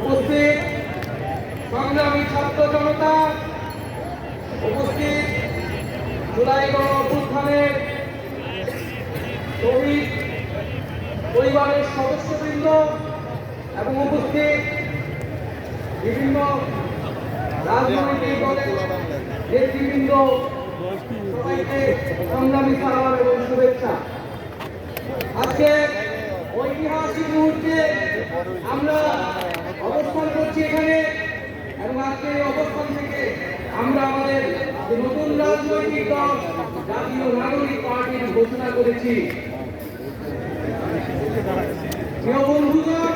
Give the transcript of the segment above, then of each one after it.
উপস্থিত সংগ্রামী ছাত্র জনতা উপস্থিত জুলাই গণ অভ্যুত্থানের শহীদ পরিবারের সদস্যবৃন্দ এবং উপস্থিত বিভিন্ন রাজনৈতিক দলের নেতৃবৃন্দ সবাইকে সংগ্রামী সালাম এবং শুভেচ্ছা। আজকে ঐতিহাসিক মুহূর্তে আমরা অবস্থান করছি এখানে এবং আজকে অবস্থান থেকে আমরা আমাদের নতুন রাজনৈতিক দল, জাতীয় নাগরিক পার্টির ঘোষণা করেছি। বন্ধুগণ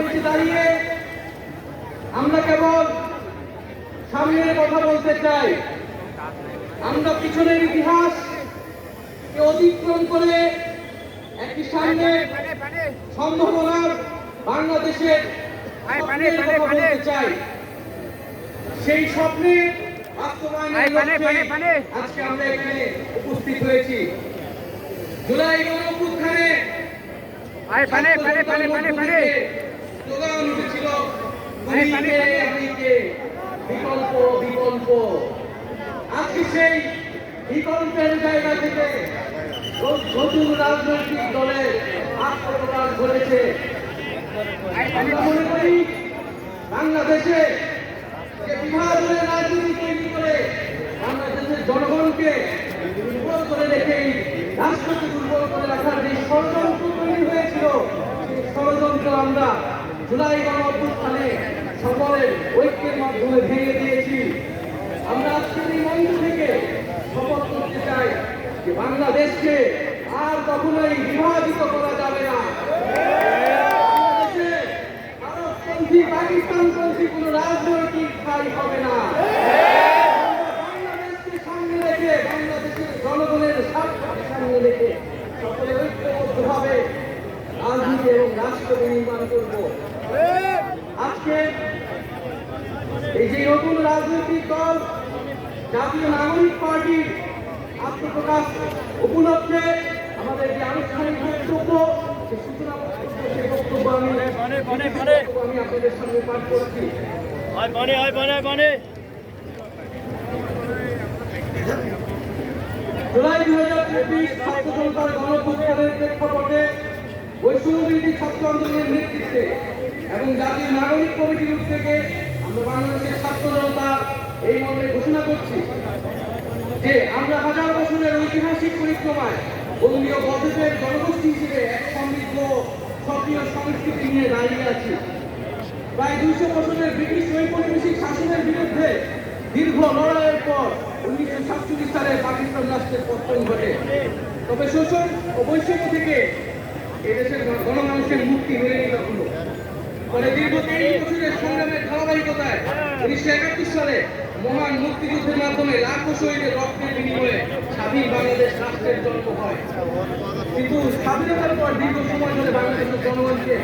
মঞ্চে দাঁড়িয়ে আমরা কেবল সামনের কথা বলতে চাই। আমরা পিছনের ইতিহাস অতিক্রম করে একটি সামনে সম্ভাবনার বাংলাদেশের চাই। সেই স্বপ্নে আজকে আমরা এখানে উপস্থিত হয়েছি। জুলাই গণ আজকে সেই বিকল্পের জায়গা থেকে নতুন রাজনৈতিক দলের আত্মপ্রকাশ ঘটেছে। আমরা মনে করি বাংলাদেশে করে জনগণকে দুর্বল করে দুর্বল করে রাখার যে ষড়যন্ত্র তৈরি হয়েছিল, সেই ষড়যন্ত্র আমরা জুলাই গণ অভ্যুত্থানে সকলের ঐক্যের মাধ্যমে ভেঙে দিয়েছি। আমরা আজকের এই মঞ্চ থেকে শপথ করতে চাই যে বাংলাদেশকে আর কখনোই বিভাজিত করা যাবে না। বাংলাদেশে ভারতপন্থী, পাকিস্তানপন্থী কোন রাজনৈতিক ঠাই হবে না। বাংলাদেশকে সামনে রেখে, বাংলাদেশের জনগণের স্বার্থকে সামনে রেখে সকলে ঐক্যবদ্ধভাবে রাজনীতি এবং রাষ্ট্র নির্মাণ করব। আজকে এই যে নতুন রাজনৈতিক দল জাতীয় নাগরিক পার্টির আত্মপ্রকাশ উপলক্ষে আমাদের যে আনুষ্ঠানিক বক্তব্য সূচনা সেই বক্তব্য আমি আমি আপনাদের সামনে পাঠ করছি। হয় বনে হয় বনে বনে। জুলাই দুই হাজার চব্বিশ ছাত্র জনতার গণভোটের প্রেক্ষাপটে বৈষম্যবিরোধী ছাত্র আন্দোলনের নেতৃত্বে এবং জাতীয় নাগরিক কমিটির উদ্যোগে বাংলাদেশের শাসনের বিরুদ্ধে দীর্ঘ লড়াইয়ের পর উনিশশো সাতচল্লিশ সালে পাকিস্তান রাষ্ট্রের ঘটে। তবে শোষণ ও বৈষম্য থেকে এদেশের গণমানুষের মুক্তি মেলেনি কখনো। ফলে দীর্ঘ তেইশ বছরের সংগ্রামের ধারাবাহিকতায় উনিশশো একাত্তর সালে মহান মুক্তিযুদ্ধের মাধ্যমে লাখো শহীদের রক্তের বিনিময়ে স্বাধীন বাংলাদেশ রাষ্ট্রের জন্ম হয়। কিন্তু স্বাধীনতার পর দীর্ঘ সময় ধরে বাংলাদেশের জনগণকে